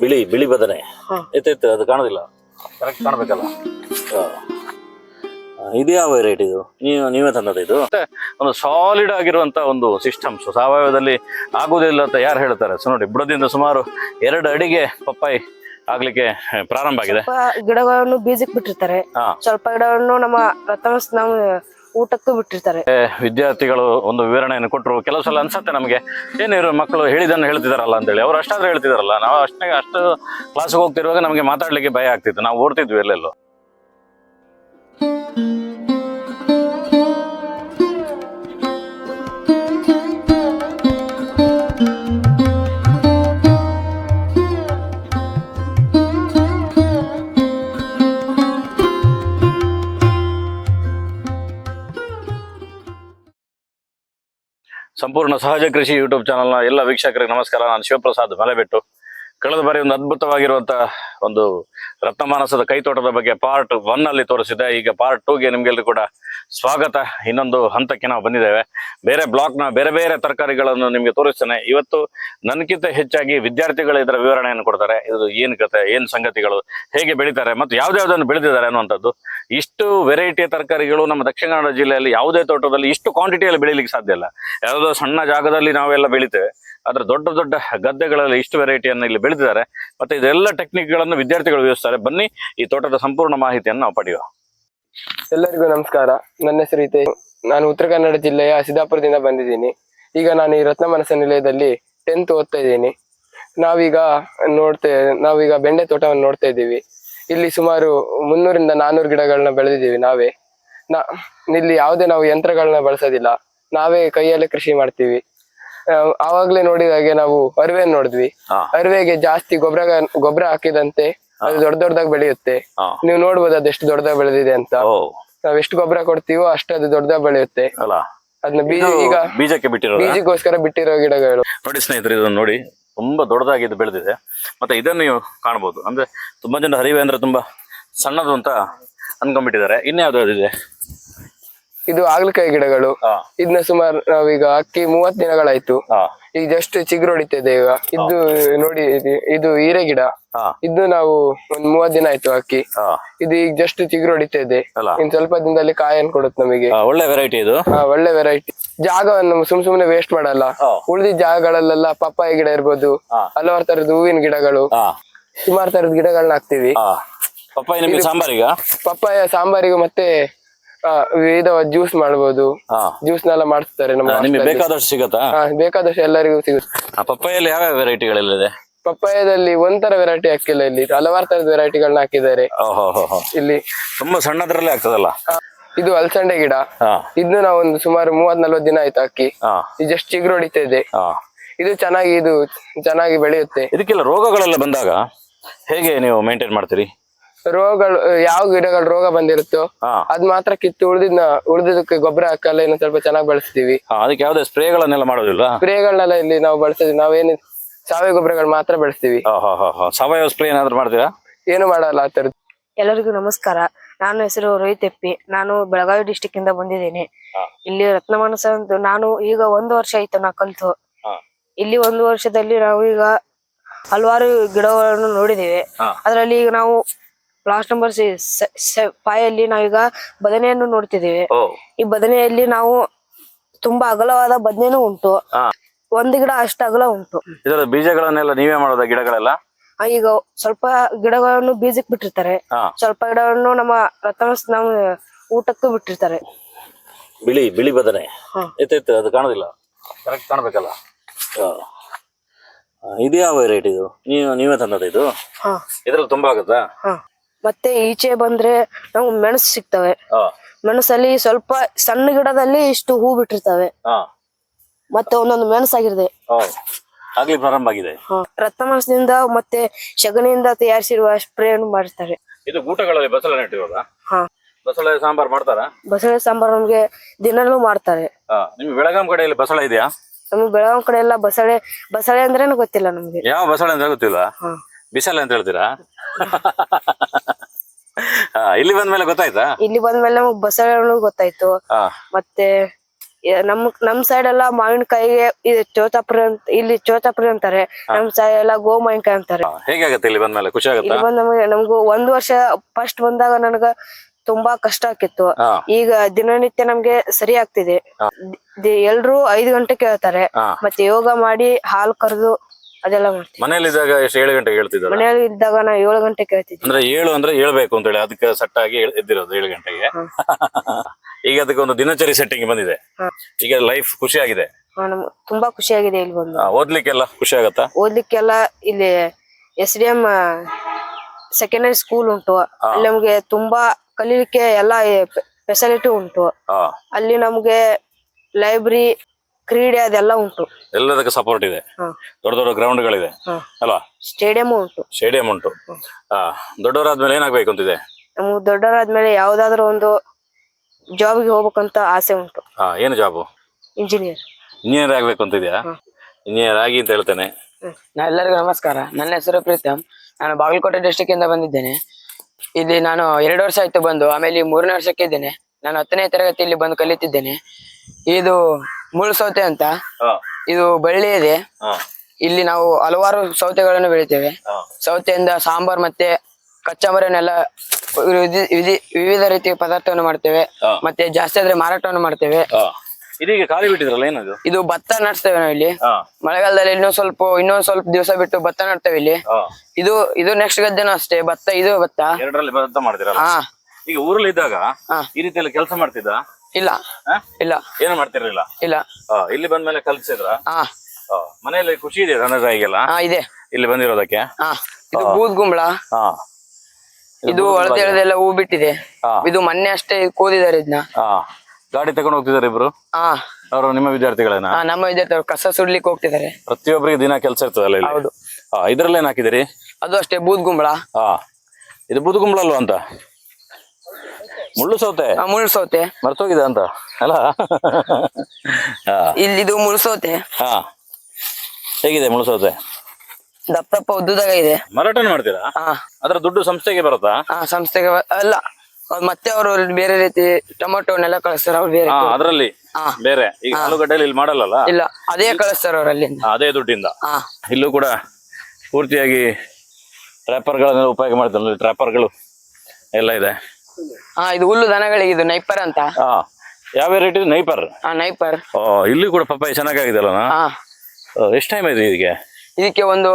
ಬಿಳಿ ಬಿಳಿ ಬದನೆ. ಎತ್ತೆತ್ತು ಎತ್ತೈತೆ ಅದು ಕಾಣೋದಿಲ್ಲ. ಕರೆಕ್ಟ್ ಕಾಣಬೇಕಲ್ಲ? ಇದು ಯಾವ ವೆರೈಟಿ ಇದು? ನೀವು ನೀವೇ ತಂದದ್ದು ಇದು? ಒಂದು ಸಾಲಿಡ್ ಆಗಿರುವಂತ ಒಂದು ಸಿಸ್ಟಮ್ಸ್ ಸಾವಯವದಲ್ಲಿ ಆಗುವುದಿಲ್ಲ ಅಂತ ಯಾರು ಹೇಳ್ತಾರೆ? ಸೊ ನೋಡಿ ಬುಡದಿಂದ ಸುಮಾರು ಎರಡು ಅಡಿಗೆ ಪಪ್ಪಾಯಿ ಆಗ್ಲಿಕ್ಕೆ ಪ್ರಾರಂಭ ಆಗಿದೆ. ಗಿಡಗಳನ್ನು ಬೀಜಕ್ಕೆ ಬಿಟ್ಟಿರ್ತಾರೆ. ಹಾ. ಸ್ವಲ್ಪ ಗಿಡವನ್ನು ನಮ್ಮ ಪ್ರಥಮ ನಮ್ಮ ಊಟಕ್ಕೂ ಬಿಟ್ಟಿರ್ತಾರೆ. ವಿದ್ಯಾರ್ಥಿಗಳು ಒಂದು ವಿವರಣೆಯನ್ನು ಕೊಟ್ಟರು. ಕೆಲವು ಸಲ ಅನ್ಸತ್ತೆ ನಮಗೆ. ಏನು ಇವರು ಮಕ್ಕಳು ಹೇಳಿದನ್ನು ಹೇಳ್ತಿದಾರಲ್ಲ ಅಂತೇಳಿ. ಅವ್ರು ಅಷ್ಟಾದ್ರೂ ಹೇಳ್ತಿದಾರಲ್ಲ. ನಾವು ಅಷ್ಟೇ ಅಷ್ಟು ಕ್ಲಾಸ್ಗೆ ಹೋಗ್ತಿರುವಾಗ ನಮಗೆ ಮಾತಾಡ್ಲಿಕ್ಕೆ ಭಯ ಆಗ್ತಿತ್ತು. ನಾವು ಓಡ್ತಿದ್ವಿ ಎಲ್ಲೆಲ್ಲೋ. ಸಂಪೂರ್ಣ ಸಹಜ ಕೃಷಿ ಯೂಟ್ಯೂಬ್ ಚಾನಲ್ನ ಎಲ್ಲ ವೀಕ್ಷಕರಿಗೆ ನಮಸ್ಕಾರ. ನಾನು ಶಿವಪ್ರಸಾದ್ ಮಲೆಬೆಟ್ಟು. ಕಳೆದ ಬಾರಿ ಒಂದು ಅದ್ಭುತವಾಗಿರುವಂತಹ ಒಂದು ರತ್ನಮಾನಸದ ಕೈತೋಟದ ಬಗ್ಗೆ ಪಾರ್ಟ್ ಒನ್ ಅಲ್ಲಿ ತೋರಿಸಿದೆ. ಈಗ ಪಾರ್ಟ್ ಟೂಗೆ ನಿಮಗೆಲ್ಲರೂ ಕೂಡ ಸ್ವಾಗತ. ಇನ್ನೊಂದು ಹಂತಕ್ಕೆ ನಾವು ಬಂದಿದ್ದೇವೆ. ಬೇರೆ ಬ್ಲಾಕ್ನ ಬೇರೆ ಬೇರೆ ತರಕಾರಿಗಳನ್ನು ನಿಮಗೆ ತೋರಿಸ್ತೇನೆ. ಇವತ್ತು ನನಗಿಂತ ಹೆಚ್ಚಾಗಿ ವಿದ್ಯಾರ್ಥಿಗಳು ಇದರ ವಿವರಣೆಯನ್ನು ಕೊಡ್ತಾರೆ. ಇದು ಏನು ಕತೆ, ಏನು ಸಂಗತಿಗಳು, ಹೇಗೆ ಬೆಳೀತಾರೆ, ಮತ್ತು ಯಾವ್ದ್ಯಾವ್ದನ್ನು ಬೆಳೆದಿದ್ದಾರೆ ಅನ್ನುವಂಥದ್ದು ಇಷ್ಟು ವೆರೈಟಿಯ ತರಕಾರಿಗಳು ನಮ್ಮ ದಕ್ಷಿಣ ಕನ್ನಡ ಜಿಲ್ಲೆಯಲ್ಲಿ ಯಾವುದೇ ತೋಟದಲ್ಲಿ ಇಷ್ಟು ಕ್ವಾಂಟಿಟಿಯಲ್ಲಿ ಬೆಳೀಲಿಕ್ಕೆ ಸಾಧ್ಯ ಇಲ್ಲ. ಯಾವುದೋ ಸಣ್ಣ ಜಾಗದಲ್ಲಿ ನಾವೆಲ್ಲ ಬೆಳಿತೇವೆ. ಆದ್ರೆ ದೊಡ್ಡ ದೊಡ್ಡ ಗದ್ದೆಗಳಲ್ಲಿ ಇಷ್ಟು ವೆರೈಟಿಯನ್ನು ಇಲ್ಲಿ ಬೆಳೆದಿದ್ದಾರೆ. ಮತ್ತೆ ಇದೆಲ್ಲ ಟೆಕ್ನಿಕ್ಗಳನ್ನು ವಿದ್ಯಾರ್ಥಿಗಳು ವಿವರಿಸ್ತಾರೆ ಬನ್ನಿ ಈ ತೋಟದ ಸಂಪೂರ್ಣ ಮಾಹಿತಿಯನ್ನು ನಾವು ಪಡೆಯುವ. ಎಲ್ಲರಿಗೂ ನಮಸ್ಕಾರ. ನನ್ನ ಹೆಸರು ಹಿತೇಶ್. ನಾನು ಉತ್ತರ ಕನ್ನಡ ಜಿಲ್ಲೆಯ ಸಿದ್ದಾಪುರದಿಂದ ಬಂದಿದ್ದೀನಿ. ಈಗ ನಾನು ಈ ರತ್ನ ಮನಸ್ಸ ನಿಲಯದಲ್ಲಿ ಟೆಂತ್ ಓದ್ತಾ ಇದ್ದೀನಿ. ನಾವೀಗ ನೋಡ್ತೇ, ನಾವೀಗ ಬೆಂಡೆ ತೋಟವನ್ನು ನೋಡ್ತಾ ಇದ್ದೀವಿ. ಇಲ್ಲಿ ಸುಮಾರು ಮುನ್ನೂರಿಂದ ನಾನೂರು ಗಿಡಗಳನ್ನ ಬೆಳೆದಿದ್ದೀವಿ ನಾವೇ. ನಾ ಇಲ್ಲಿ ಯಾವುದೇ ನಾವು ಯಂತ್ರಗಳನ್ನ ಬಳಸೋದಿಲ್ಲ. ನಾವೇ ಕೈಯಲ್ಲೇ ಕೃಷಿ ಮಾಡ್ತೀವಿ. ಆವಾಗ್ಲೇ ನೋಡಿದಾಗೆ ನಾವು ಅರಿವೆ ನೋಡಿದ್ವಿ. ಅರಿವೆಗೆ ಜಾಸ್ತಿ ಗೊಬ್ಬರ ಗೊಬ್ಬರ ಹಾಕಿದಂತೆ ಅದು ದೊಡ್ಡ ದೊಡ್ಡದಾಗಿ ಬೆಳೆಯುತ್ತೆ. ನೀವು ನೋಡ್ಬೋದು ಅದೆಷ್ಟು ದೊಡ್ಡದಾಗಿ ಬೆಳೆದಿದೆ ಅಂತ. ನಾವ್ ಎಷ್ಟು ಗೊಬ್ಬರ ಕೊಡ್ತೀವೋ ಅಷ್ಟು ಅದು ದೊಡ್ಡದಾಗಿ ಬೆಳೆಯುತ್ತೆ. ಅದನ್ನ ಬೀಜ ಈಗ ಬೀಜಕ್ಕೆ ಬಿಟ್ಟಿರೋ ಬೀಜಕ್ಕೋಸ್ಕರ ಬಿಟ್ಟಿರೋ ಗಿಡಗಳು. ನೋಡಿ ಸ್ನೇಹಿತರೆ ಇದನ್ನು ನೋಡಿ. ತುಂಬಾ ದೊಡ್ಡದಾಗಿ ಇದು ಬೆಳೆದಿದೆ. ಮತ್ತೆ ಇದನ್ನು ನೀವು ಕಾಣಬಹುದು. ಅಂದ್ರೆ ತುಂಬಾ ಜನ ಹರಿವೆ ಅಂದ್ರೆ ತುಂಬಾ ಸಣ್ಣದು ಅಂತ ಅನ್ಕೊಂಡ್ಬಿಟ್ಟಿದ್ದಾರೆ. ಇನ್ಯಾವ್ದು ಇದೆ? ಇದು ಆಗ್ಲಕಾಯಿ ಗಿಡಗಳು. ಇದನ್ನ ಸುಮಾರು ನಾವೀಗ ಅಕ್ಕಿ ಮೂವತ್ತು ದಿನಗಳಾಯ್ತು. ಈಗ ಜಸ್ಟ್ ಚಿಗುರು ಇದೆ ಈಗ? ಇದು ನೋಡಿ ಇದು- ಇದು ಹೀರೆ ಗಿಡ. ಹಾ. ಇದು ನಾವು ಒಂದ್ ಮೂವತ್ ದಿನ ಆಯ್ತು ಅಕ್ಕಿ ಹಾ. ಇದು ಈಗ ಜಸ್ಟ್ ಚಿಗುರು ಹೊಡಿತಾ ಇದೆ ಅಲ್ಲ. ಇನ್ ಸ್ವಲ್ಪ ದಿನದಲ್ಲಿ ಕಾಯನ್ ಕೊಡುತ್ತೆ ನಮಗೆ. ಆ, ಒಳ್ಳೆ ವೆರೈಟಿ ಇದು? ಹಾ, ಒಳ್ಳೆ ವೆರೈಟಿ ಜಾಗವನ್ನು ಸುಮ್ ಸುಮ್ನೆ ವೇಸ್ಟ್ ಮಾಡಲ್ಲ. ಹಾ. ಉಳಿದ ಜಾಗಗಳಲ್ಲೆಲ್ಲ ಪಪ್ಪಾಯ ಗಿಡ ಇರ್ಬೋದು ಹಾ. ಹಲವಾರು ತರದ ಹೂವಿನ ಗಿಡಗಳು ಹಾ. ಸುಮಾರು ತರದ ಗಿಡಗಳನ್ನ ಹಾಕ್ತಿವಿ. ಹಾ. ಪಪ್ಪಾಯಿ ನಿಮಗೆ ಸಾಂಬಾರಿಗ? ಪಪ್ಪಾಯ ಸಾಂಬಾರಿಗೂ ಮತ್ತೆ ವಿವಿಧ ಜ್ಯೂಸ್ ಮಾಡ್ಬೋದು. ಹಾ. ಜ್ಯೂಸ್ನೆಲ್ಲ ಮಾಡಿಸ್ತಾರೆ ನಮ್ಮ ಆ, ನಿಮಗೆ hostel ಅಲ್ಲಿ. ಬೇಕಾದಷ್ಟು ಸಿಗತ್ತಾ? ಹಾ, ಬೇಕಾದಷ್ಟು ಎಲ್ಲರಿಗೂ ಸಿಗುತ್ತೆ. ಆ ಪಪ್ಪಾಯಲ್ಲಿ ಯಾವ ಯಾವ ವೆರೈಟಿಗಳೆಲ್ಲಿದೆ ಪಪ್ಪಾಯದಲ್ಲಿ ಒಂಥರ ವೆರೈಟಿ ಹಾಕಿಲ್ಲ ಇಲ್ಲಿ. ಹಲವಾರು ತರದ ವೆರೈಟಿಗಳನ್ನ ಹಾಕಿದ್ದಾರೆ. ಓಹೋ ಹೋ ಹೋ ಇಲ್ಲಿ. ತುಂಬಾ ಸಣ್ಣದ್ರಲ್ಲೇ ಆಗ್ತದಲ್ಲ? ಆ, ಇದು ಅಲಸಂಡೆ ಗಿಡ. ಹಾ. ಇದನ್ನು ನಾವು ಒಂದು ಸುಮಾರು ಮೂವತ್ ನಲ್ವತ್ ದಿನ ಆಯ್ತು ಹಾಕಿ. ಹಾ. ಜಸ್ಟ್ ಚಿಗುರು ಹೊಡಿತಾ ಇದೆ. ಹಾ. ಇದು ಚೆನ್ನಾಗಿ ಇದು ಚೆನ್ನಾಗಿ ಬೆಳೆಯುತ್ತೆ. ಇದಕ್ಕೆಲ್ಲ ರೋಗಗಳೆಲ್ಲ ಬಂದಾಗ ಹೇಗೆ ನೀವು ಮೇಂಟೈನ್ ಮಾಡ್ತೀರಿ? ರೋಗಗಳು ಯಾವ ಗಿಡಗಳು ರೋಗ ಬಂದಿರುತ್ತೋ ಅದ್ ಮಾತ್ರ ಕಿತ್ತು ಉಳಿದಿದ್ನ ಉಳಿದಿದ್ದಕ್ಕೆ ಗೊಬ್ಬರ ಹಾಕಲ್ಲ ಏನೋ ಸ್ವಲ್ಪ ಚೆನ್ನಾಗಿ ಬೆಳೆಸ್ತೀವಿ. ಅದಕ್ಕೆ ಯಾವ್ದೇ ಸ್ಪ್ರೇಗಳನ್ನೆಲ್ಲ ಮಾಡೋದಿಲ್ಲ ಸ್ಪ್ರೇಗಳನ್ನೆಲ್ಲ ಇಲ್ಲಿ ನಾವು ಬಳಸ್ತೀವಿ ನಾವೇನು ಸಾವಯವ ಗೊಬ್ಬರಗಳು ಮಾತ್ರ ಬೆಳೆಸ್ತೀವಿ. ಹಾ ಹಾ ಹಾ ಹಾ. ಸಾವಯವ ಸ್ಪ್ರೇ ಏನಾದ್ರು ಮಾಡ್ತೀರಾ? ಏನು ಮಾಡಲ್ಲ ಆ ತರದ್ದು ಎಲ್ಲರಿಗೂ ನಮಸ್ಕಾರ. ನಾನು ಹೆಸರು ರೋಹಿತ್ ಎಪ್ಪಿ ನಾನು ಬೆಳಗಾವಿ ಡಿಸ್ಟಿಕ್ ಇಂದ ಬಂದಿದ್ದೇನೆ. ಇಲ್ಲಿ ರತ್ನಮಾನಸ ಅಂತ ನಾನು ಈಗ ಒಂದು ವರ್ಷ ಆಯ್ತು ನಾ ಕಲ್ತು. ಇಲ್ಲಿ ಒಂದು ವರ್ಷದಲ್ಲಿ ನಾವು ಈಗ ಹಲವಾರು ಗಿಡಗಳನ್ನು ನೋಡಿದ್ದೇವೆ. ಅದರಲ್ಲಿ ಈಗ ನಾವು ಲಾಸ್ಟ್ ನಂಬರ್ ಫೈವ್ ಅಲ್ಲಿ ನಾವೀಗ ಬದನೆಯನ್ನು ನೋಡ್ತಿದ್ದೀವಿ. ಓ. ಈ ಬದನೆಯಲ್ಲಿ ನಾವು ತುಂಬಾ ಅಗಲವಾದ ಬದನೆನೂ ಉಂಟು. ಒಂದು ಗಿಡ ಅಷ್ಟು ಅಗಲ ಉಂಟು. ಇದರ ಬೀಜಗಳನ್ನೆಲ್ಲ ನೀವೇ ಮಾಡೋದ ಗಿಡಗಳೆಲ್ಲ? ಈಗ ಸ್ವಲ್ಪ ಗಿಡಗಳನ್ನು ಬೀಜಕ್ಕೆ ಬಿಟ್ಟಿರ್ತಾರೆ. ಸ್ವಲ್ಪ ಗಿಡಗಳನ್ನು ನಮ್ಮ ರತನ ನಮ್ಮ ಊಟಕ್ಕೂ ಬಿಟ್ಟಿರ್ತಾರೆ. ಬಿಳಿ ಬಿಳಿ ಬದನೆ. ಎತ್ತೈತೆ ಅದು ಕಾಣೋದಿಲ್ಲ. ಕರೆಕ್ಟ್ ಕಾಣಬೇಕಲ್ಲ. ಇದು ಯಾವ ವೆರೈಟಿ ಇದು? ನೀವು ನೀವೇ ತಂದದ ಇದು? ಇದ್ರಲ್ಲಿ ತುಂಬಾ ಆಗುತ್ತಾ? ಮತ್ತೆ ಈಚೆ ಬಂದ್ರೆ ನಾವು ಮೆಣಸು ಸಿಗ್ತವೆ. ಮೆಣಸಲ್ಲಿ ಸ್ವಲ್ಪ ಸಣ್ಣ ಗಿಡದಲ್ಲಿ ಇಷ್ಟು ಹೂ ಬಿಟ್ಟಿರ್ತವೆ. ಮತ್ತೆ ಒಂದೊಂದು ಮೆಣಸಾಗಿರ್ತದೆ ಆಗ್ಲಿ ಪ್ರಾರಂಭ ಆಗಿದೆ. ಹಾ. ರಕ್ತಮಾಂಸದಿಂದ ಮತ್ತೆ ಶಗಣಿಯಿಂದ ತಯಾರಿಸಿರುವ ಸ್ಪ್ರೇ ಅನ್ನು ಮಾಡ್ತಾರೆ ಇದು ಊಟಗಳಲ್ಲಿ ಬಸಳೆ ನೆಟ್ಟಿರೋದ ಬಸಳೆ ಸಾಂಬಾರ್ ಮಾಡ್ತಾರಾ? ಬಸಳೆ ಸಾಂಬಾರ್ ನಮ್ಗೆ ದಿನಲೂ ಮಾಡ್ತಾರೆ. ನಿಮ್ ಬೆಳಗಾಂ ಕಡೆಯಲ್ಲಿ ಬಸಳೆ ಇದೆಯಾ? ನಮ್ಗೆ ಬೆಳಗಾಂ ಕಡೆ ಎಲ್ಲ ಬಸಳೆ ಬಸಳೆ ಅಂದ್ರೇನು ಗೊತ್ತಿಲ್ಲ ನಮ್ಗೆ. ಯಾವ ಬಸಳೆ ಅಂದ್ರೆ ಗೊತ್ತಿಲ್ಲ? ಬಿಸಳೆ ಅಂತ ಹೇಳ್ತೀರಾ? ಹಾ ಇಲ್ಲಿ ಬಂದ್ಮೇಲೆ ಗೊತ್ತಾಯ್ತಾ? ಇಲ್ಲಿ ಬಂದ್ಮೇಲೆ ನಮಗ್ ಬಸಳೆಗಳು ಗೊತ್ತಾಯ್ತು. ಮತ್ತೆ ಎ- ನಮ್ ನಮ್ ಸೈಡ್ ಎಲ್ಲ ಮಾವಿನಕಾಯಿಗೆ ಇದು ಚೋತಾಪುರಿ ಅಂತ ಇಲ್ಲಿ ಚೋತಾಪುರ ಅಂತಾರೆ. ನಮ್ ಸೈಡ್ ಎಲ್ಲ ಗೋ ಮಾವಿನಕಾಯಿ ಅಂತಾರೆ ಹೇಗಾಗುತ್ತೆ ಆಗತ್ತೆ ಇಲ್ಲಿ ಬಂದ್ಮೇಲೆ? ಖುಷಿ ಆಗುತ್ತಾ? ಇಲ್ಲಿ ಬಂದ್ ನಮಗೆ ನಮಗೂ ಒಂದ್ ವರ್ಷ ಫಸ್ಟ್ ಬಂದಾಗ ನನಗ ತುಂಬಾ ಕಷ್ಟ ಆಕಿತ್ತು ಹಾ. ಈಗ ದಿನನಿತ್ಯ ನಮ್ಗೆ ಸರಿ ಆಗ್ತಿದೆ. ದಿ- ಎಲ್ರು ಐದು ಗಂಟೆ ಕೇಳ್ತಾರೆ. ಹಾ. ಮತ್ತೆ ಯೋಗ ಮಾಡಿ ಹಾಲು ಕರೆದು ಅದೆಲ್ಲ ಮಾಡ್ತೀವಿ. ಮನೇಲಿದ್ದಾಗ ಎಷ್ಟು ಏಳು ಗಂಟೆಗೆ ಹೇಳ್ತಿದ್ರು ಮನೆಯಲ್ಲಿ ಇದ್ದಾಗ ನಾ ಏಳು ಗಂಟೆಗೆ ಕೇಳ್ತಿದ್ವಿ. ಅಂದ್ರೆ ಏಳು ಅಂದ್ರೆ ಹೇಳ್ಬೇಕು ಅಂತ ಹೇಳಿ ಅದಕ್ಕೆ ಸೆಟ್ ಆಗಿ ಏಳ್- ಎದ್ದಿರೋದು ಏಳು ಗಂಟೆಗೆ. ಈಗ ಅದಕ್ಕೆ ಒಂದು ದಿನಚರಿ ಸೆಟ್ಟಿಂಗ್ ಬಂದಿದೆ. ಹಾ. ಈಗ ಲೈಫ್ ಖುಷಿಯಾಗಿದೆ. ಹಾ, ನಮ್ಗ್ ತುಂಬಾ ಖುಷಿಯಾಗಿದೆ ಇಲ್ಲಿ ಬಂದು. ಆ, ಓದ್ಲಿಕ್ಕೆಲ್ಲ ಖುಷಿ ಆಗತ್ತಾ? ಓದ್ಲಿಕ್ಕೆಲ್ಲ ಇಲ್ಲಿ S D M secondary school ಉಂಟು. ಅಲ್ಲಿ ನಮ್ಗೆ ತುಂಬಾ ಕಲೀಲಿಕ್ಕೆ ಎಲ್ಲ ಫೆಸಿಲಿಟಿ ಉಂಟು. ಹಾ. ಅಲ್ಲಿ ನಮ್ಗೆ ಲೈಬ್ರರಿ ಕ್ರೀಡೆ ಅದೆಲ್ಲ ಉಂಟು. ಎಲ್ಲದಕ್ಕೆ ಸಪೋರ್ಟ್ ಇದೆ. ದೊಡ್ಡ ದೊಡ್ಡ ಗ್ರೌಂಡ್ ಗಳಿದೆ. ಅಲ್ವಾ ಸ್ಟೇಡಿಯಂ ಉಂಟು. ಸ್ಟೇಡಿಯಂ ಉಂಟು. ಹಾ. ದೊಡ್ಡವರಾದ್ಮೇಲೆ ಏನಾಗ್ಬೇಕು ಅಂತಿದೆ ನಮ್ಗೆ ದೊಡ್ಡವರಾದ್ಮೇಲೆ ಯಾವ್ದಾದ್ರು ಒಂದು ಜಾಬ್ಗೆ ಹೋಗ್ಬೇಕಂತ ಆಸೆ ಉಂಟು. ಆ ಏನು ಜಾಬು ಇಂಜಿನಿಯರ್ ಇಂಜಿನಿಯರ್ ಆಗ್ಬೇಕು ಅಂತಿದ್ಯಾ ಇಂಜಿನಿಯರ್ ಆಗಿ ಅಂತ ಹೇಳ್ತೇನೆ. ನಾ ಎಲ್ಲರಿಗೂ ನಮಸ್ಕಾರ. ನನ್ನ ಹೆಸರು ಪ್ರೀತಮ್. ನಾನು ಬಾಗಲಕೋಟೆ ಡಿಸ್ಟಿಕ್ ಇಂದ ಬಂದಿದ್ದೇನೆ. ಇಲ್ಲಿ ನಾನು ಎರಡು ವರ್ಷ ಆಯ್ತು ಬಂದು ಆಮೇಲೆ ಈ ಮೂರನೇ ವರ್ಷಕ್ಕೆ ಇದ್ದೇನೆ. ನಾನು ಹತ್ತನೇ ತರಗತಿಯಲ್ಲಿ ಬಂದು ಕಲಿತಿದ್ದೇನೆ. ಇದು ಮುಳ್ಳು ಸೌತೆ ಅಂತ ಇದು ಬಳ್ಳಿ ಇದೆ. ಇಲ್ಲಿ ನಾವು ಹಲವಾರು ಸೌತೆಗಳನ್ನು ಬೆಳಿತೇವೆ. ಸೌತೆಯಿಂದ ಸಾಂಬಾರ್ ಮತ್ತೆ ಕಚ್ಚಂಬರನ್ನೆಲ್ಲ ವಿಧಿ- ವಿಧಿ- ವಿವಿಧ ರೀತಿಯ ಪದಾರ್ಥವನ್ನು ಮಾಡ್ತೇವೆ. ಮತ್ತೆ ಜಾಸ್ತಿ ಆದ್ರೆ ಮಾರಾಟವನ್ನು ಮಾಡ್ತೇವೆ. ಇದೀಗ ಖಾಲಿ ಬಿಟ್ಟಿದ್ರಲ್ಲ ಏನದು? ಇದು ಭತ್ತ ನಡ್ಸ್ತೇವೆ ನಾವು ಇಲ್ಲಿ. ಮಳೆಗಾಲದಲ್ಲಿ ಇನ್ನೊಂದ್ ಸ್ವಲ್ಪ ಇನ್ನೊಂದ್ ಸ್ವಲ್ಪ ದಿವಸ ಬಿಟ್ಟು ಭತ್ತ ನಡ್ತೇವೆ ಇಲ್ಲಿ. ಇದು ಇದು ನೆಕ್ಸ್ಟ್ ಗದ್ದೆನೂ ಅಷ್ಟೇ. ಭತ್ತ ಇದು ಭತ್ತ. ಎರಡರಲ್ಲಿ ಭತ್ತ ಈಗ ಊರಲ್ಲಿ ಇದ್ದಾಗ ಈ ರೀತಿಯಲ್ಲಿ ಕೆಲಸ ಮಾಡ್ತಿದ್ದ? ಇಲ್ಲ? ಇಲ್ಲ. ಏನು ಮಾಡ್ತಿರ್ಲಿಲ್ಲ? ಇಲ್ಲ. ಹಾ ಇಲ್ಲಿ ಬಂದ್ಮೇಲೆ ಕಲ್ಸಿದ್ರ? ಹಾ ಮನೆಯಲ್ಲಿ ಖುಷಿ ಇದೆ ತಂದೆ ತಾಯಿಗೆಲ್ಲ? ಹಾ ಇದೆ. ಇಲ್ಲಿ ಬಂದಿರೋದಕ್ಕೆ? ಹಾ ಇದು ಬೂದ್ ಗುಂಬಳ. ಹಾ ಇದು ಹಳದೆಲ್ಲ ಹೂ ಬಿಟ್ಟಿದೆ. ಹಾ. ಇದು ಮೊನ್ನೆ ಅಷ್ಟೇ ಕೂದಿದ್ದಾರೆ ಇದನ್ನ ಹಾ ಗಾಡಿ ತಗೊಂಡು ಹೋಗ್ತಿದ್ದಾರೆ ಇಬ್ರು? ಹಾ ಅವರು ನಿಮ್ಮ ವಿದ್ಯಾರ್ಥಿಗಳೇನ? ಹಾ ನಮ್ಮ ವಿದ್ಯಾರ್ಥಿಗಳು ಕಸ ಸುಡ್ಲಿಕ್ಕೆ ಹೋಗ್ತಿದ್ದಾರೆ. ಪ್ರತಿಯೊಬ್ಬರಿಗೆ ದಿನ ಕೆಲಸ ಇರ್ತದಲ್ಲ ಇಲ್ಲಿ? ಹೌದು. ಹಾ ಇದ್ರಲ್ಲಿ ಏನ್ ಹಾಕಿದಿರಿ ಅದು ಅಷ್ಟೇ ಬೂದ್ ಗುಂಬಳ. ಹಾ ಇದು ಬುದುಗುಂಬಳಲ್ವ ಅಂತ? ಮುಳ್ಳು ಸೌತೆ ಆ, ಮುಳ್ಳು ಸೌತೆ ಮರ್ತೋಗಿದೆ ಅಂತ ಅಲ್ಲ? ಹಾ. ಇಲ್ಲಿ ಇದು ಮುಳ್ಳು ಸೌತೆ ಹಾ. ಹೇಗಿದೆ ಮುಳ್ಳು ಸೌತೆ ದಪ್ಪ ದಪ್ಪ ಉದ್ದುದಾಗ ಇದೆ. ಮಾರಾಟನ ಮಾಡ್ತೀರಾ? ಹಾ. ಅದ್ರ ದುಡ್ಡು ಸಂಸ್ಥೆಗೆ ಬರುತ್ತಾ? ಆ ಸಂಸ್ಥೆಗೆ ಬ- ಅಲ್ಲ ಅವ್ರು ಮತ್ತೆ ಅವರು ಬೇರೆ ರೀತಿ ಟೊಮೊಟೊನೆಲ್ಲ ಕಳಿಸ್ತಾರೆ ಅವ್ರು ಬೇರೆ ಹಾ ಅದ್ರಲ್ಲಿ? ಹಾ. ಬೇರೆ. ಈಗ ಆಲೂಗಡ್ಡೆಲಿ ಇಲ್ಲಿ ಮಾಡಲ್ಲ ಇಲ್ಲ ಅದೇ ಕಳಿಸ್ತಾರೆ ಅವ್ರು ಅಲ್ಲಿಂದ ಅದೇ ದುಡ್ಡಿಂದ. ಹಾ. ಇಲ್ಲೂ ಕೂಡ ಪೂರ್ತಿಯಾಗಿ ಟ್ರ್ಯಾಪರ್ಗಳನ್ನೆಲ್ಲ ಉಪಯೋಗ ಮಾಡ್ತಾರೆ ಟ್ರ್ಯಾಪರ್ಗಳು ಎಲ್ಲ ಇದೆ. ಹಾ ಇದು ಹುಲ್ಲು ದನಗಳಿಗೆ ಇದು ನೈಪರ್ ಅಂತ. ಹಾ ಯಾವ ವೆರೈಟಿ ನೈಪರ್? ಹಾ ನೈಪರ್. ಓ ಇಲ್ಲಿ ಕೂಡ ಪಪ್ಪಾಯಿ ಚೆನ್ನಾಗಾಗಿದೆಲ್ಲ ಹಾ. ಎಷ್ಟು ಟೈಮ್ ಇದೆ ಇದಕ್ಕೆ? ಇದಕ್ಕೆ ಒಂದು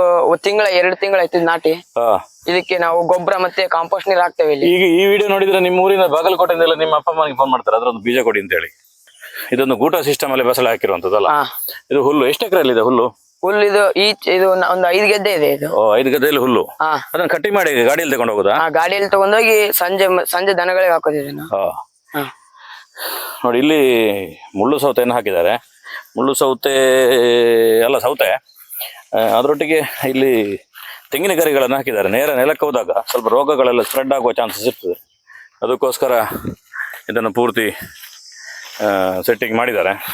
ತಿಂಗಳ ಎರಡು ತಿಂಗಳ ಆಯ್ತು ನಾಟಿ. ಹಾ. ಇದಕ್ಕೆ ನಾವು ಗೊಬ್ಬರ ಮತ್ತೆ ಕಾಂಪೋಸ್ಟ್ ನೀರು ಹಾಕ್ತೇವೆ ಇಲ್ಲಿ. ಈಗ ಈ ವಿಡಿಯೋ ನೋಡಿದ್ರೆ ನಿಮ್ಮ ಊರಿನ ಬಾಗಲಕೋಟೆಯಿಂದೆಲ್ಲ ನಿಮ್ಮ ಅಪ್ಪ ಅಮ್ಮನಿಗೆ ಫೋನ್ ಮಾಡ್ತಾರೆ. ಅದರೊಂದು ಬೀಜ ಕೊಡಿ ಅಂತ ಹೇಳಿ ಇದೊಂದು ಗೂಟ ಸಿಸ್ಟಮ್ ಅಲ್ಲಿ ಬಸಳೆ ಹಾಕಿರುವಂತದ್ದಲ್ಲ ಇದು ಹುಲ್ಲು ಎಷ್ಟು ಎಕರೆಯಲ್ಲಿ ಇದೆ ಹುಲ್ಲು? ಹುಲ್ಲು ಇದು ಈ ಇದು ನ- ಒಂದು ಐದು ಗದ್ದೆ ಇದೆ ಇದು. ಓ ಐದು ಗದ್ದೆಯಲ್ಲಿ ಹುಲ್ಲು. ಹಾ. ಅದನ್ನ ಕಟ್ಟಿ ಮಾಡಿ ಗಾಡಿಯಲ್ಲಿ ತಗೊಂಡು ಹೋಗುದಾ? ಆ ಗಾಡಿಯಲ್ಲಿ ತಗೊಂಡೋಗಿ ಸಂಜೆ ಮ- ಸಂಜೆ ದನಗಳಿಗೆ ಹಾಕೋದು ಇದನ್ನ. ಹಾ. ಹಾ. ನೋಡಿ ಇಲ್ಲಿ ಮುಳ್ಳು ಸೌತೆಯನ್ನು ಹಾಕಿದ್ದಾರೆ? ಮುಳ್ಳು ಸೌತೆ ಅಲ್ಲ ಸೌತೆ. ಆ, ಅದರೊಟ್ಟಿಗೆ ಇಲ್ಲಿ ತೆಂಗಿನ ಗರಿಗಳನ್ನು ಹಾಕಿದ್ದಾರೆ. ನೇರ ನೆಲಕ್ಕೆ ಹೋದಾಗ ಸ್ವಲ್ಪ ರೋಗಗಳೆಲ್ಲ ಸ್ಪ್ರೆಡ್ ಆಗುವ ಚಾನ್ಸಸ್ ಇರ್ತದೆ. ಅದಕ್ಕೋಸ್ಕರ ಇದನ್ನು ಪೂರ್ತಿ ಸೆಟ್ಟಿಂಗ್ ಮಾಡಿದ್ದಾರೆ.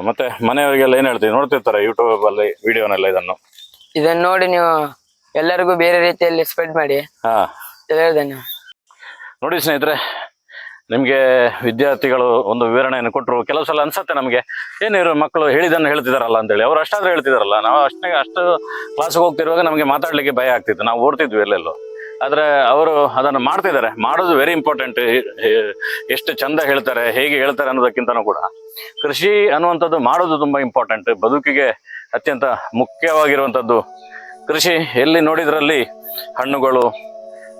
ಮತ್ತೆ ಮನೆಯವರಿಗೆಲ್ಲ ಏನ್ ಹೇಳ್ತೀವಿ ನೋಡ್ತಿರ್ತಾರೆ ಯೂಟ್ಯೂಬಲ್ಲಿ ವಿಡಿಯೋನೆಲ್ಲ ಇದನ್ನು. ಇದನ್ನ ನೋಡಿ ನೀವು ಎಲ್ಲರಿಗೂ ಬೇರೆ ರೀತಿಯಲ್ಲಿ ಸ್ಪ್ರೆಡ್ ಮಾಡಿ. ಹಾ. ನೋಡಿ ಸ್ನೇಹಿತರೆ ನಿಮಗೆ ವಿದ್ಯಾರ್ಥಿಗಳು ಒಂದು ವಿವರಣೆಯನ್ನು ಕೊಟ್ಟರು ಕೆಲವು ಸಲ ಅನ್ಸತ್ತೆ ನಮಗೆ ಏನಿರೋ ಮಕ್ಕಳು ಹೇಳಿದ್ದನ್ನು ಹೇಳ್ತಿದಾರಲ್ಲ ಅಂತೇಳಿ ಅವ್ರು ಅಷ್ಟಾದ್ರೂ ಹೇಳ್ತಿದಾರಲ್ಲ ನಾವು ಅಷ್ಟೇ ಅಷ್ಟು ಕ್ಲಾಸ್ಗೆ ಹೋಗ್ತಿರುವಾಗ ನಮಗೆ ಮಾತಾಡ್ಲಿಕ್ಕೆ ಭಯ ಆಗ್ತಿತ್ತು ನಾವು ಓಡ್ತಿದ್ವಿ ಎಲ್ಲೆಲ್ಲೋ. ಆದರೆ ಅವರು ಅದನ್ನು ಮಾಡ್ತಿದ್ದಾರೆ ಮಾಡೋದು ವೆರಿ ಇಂಪಾರ್ಟೆಂಟ್ ಎಷ್ಟು ಚಂದ ಹೇಳ್ತಾರೆ ಹೇಗೆ ಹೇಳ್ತಾರೆ ಅನ್ನೋದಕ್ಕಿಂತನೂ ಕೂಡ. ಕೃಷಿ ಅನ್ನುವಂಥದ್ದು ಮಾಡೋದು ತುಂಬ ಇಂಪಾರ್ಟೆಂಟ್ ಬದುಕಿಗೆ ಅತ್ಯಂತ ಮುಖ್ಯವಾಗಿರುವಂಥದ್ದು ಕೃಷಿ. ಎಲ್ಲಿ ನೋಡಿದ್ರಲ್ಲಿ ಹಣ್ಣುಗಳು,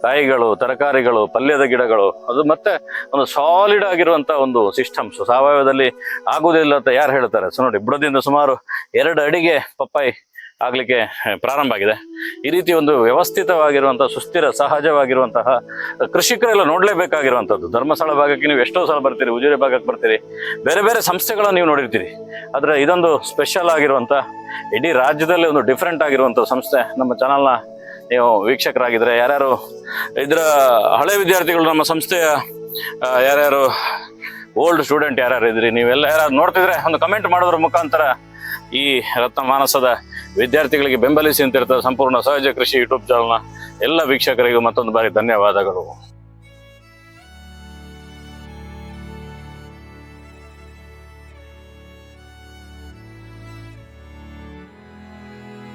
ಕಾಯಿಗಳು, ತರಕಾರಿಗಳು, ಪಲ್ಯದ ಗಿಡಗಳು, ಅದು ಮತ್ತೆ ಒಂದು ಸಾಲಿಡ್ ಆಗಿರುವಂತ ಒಂದು ಸಿಸ್ಟಮ್ಸ್ ಸಾವಯವದಲ್ಲಿ ಆಗುವುದಿಲ್ಲ ಅಂತ ಯಾರು ಹೇಳ್ತಾರೆ? ಸೊ ನೋಡಿ, ಬುಡದಿಂದ ಸುಮಾರು ಎರಡು ಅಡಿಗೆ ಪಪ್ಪಾಯಿ ಆಗ್ಲಿಕ್ಕೆ ಪ್ರಾರಂಭ ಆಗಿದೆ. ಈ ರೀತಿ ಒಂದು ವ್ಯವಸ್ಥಿತವಾಗಿರುವಂಥ ಸುಸ್ಥಿರ, ಸಹಜವಾಗಿರುವಂತಹ ಕೃಷಿಕರೆಲ್ಲ ನೋಡಲೇಬೇಕಾಗಿರುವಂಥದ್ದು. ಧರ್ಮಸ್ಥಳ ಭಾಗಕ್ಕೆ ನೀವು ಎಷ್ಟೋ ಸಲ ಬರ್ತೀರಿ, ಉಜಿರೆ ಭಾಗಕ್ಕೆ ಬರ್ತೀರಿ, ಬೇರೆ ಬೇರೆ ಸಂಸ್ಥೆಗಳನ್ನು ನೀವು ನೋಡಿರ್ತೀರಿ. ಆದರೆ ಇದೊಂದು ಸ್ಪೆಷಲ್ ಆಗಿರುವಂತ ಇಡೀ ರಾಜ್ಯದಲ್ಲಿ ಒಂದು ಡಿಫ್ರೆಂಟ್ ಆಗಿರುವಂಥ ಸಂಸ್ಥೆ ನಮ್ಮ ಚಾನಲ್ನ ನೀವು ವೀಕ್ಷಕರಾಗಿದ್ರೆ, ಯಾರ್ಯಾರು ಇದರ ಹಳೆ ವಿದ್ಯಾರ್ಥಿಗಳು ನಮ್ಮ ಸಂಸ್ಥೆಯ ಯಾರ್ಯಾರು ಓಲ್ಡ್ ಸ್ಟೂಡೆಂಟ್ ಯಾರ್ಯಾರು ಇದ್ರಿ, ನೀವೆಲ್ಲ ಯಾರು ನೋಡ್ತಿದ್ರೆ ಒಂದು ಕಮೆಂಟ್ ಮಾಡೋದ್ರ ಮುಖಾಂತರ ಈ ರತ್ನ ಮಾನಸದ ವಿದ್ಯಾರ್ಥಿಗಳಿಗೆ ಬೆಂಬಲಿಸಿ ಅಂತಿರ್ತಾರೆ ಸಂಪೂರ್ಣ ಸಹಜ ಕೃಷಿ ಯೂಟ್ಯೂಬ್ ಚಾನಲ್ನ ಎಲ್ಲ ವೀಕ್ಷಕರಿಗೂ ಮತ್ತೊಂದು ಬಾರಿ ಧನ್ಯವಾದಗಳು.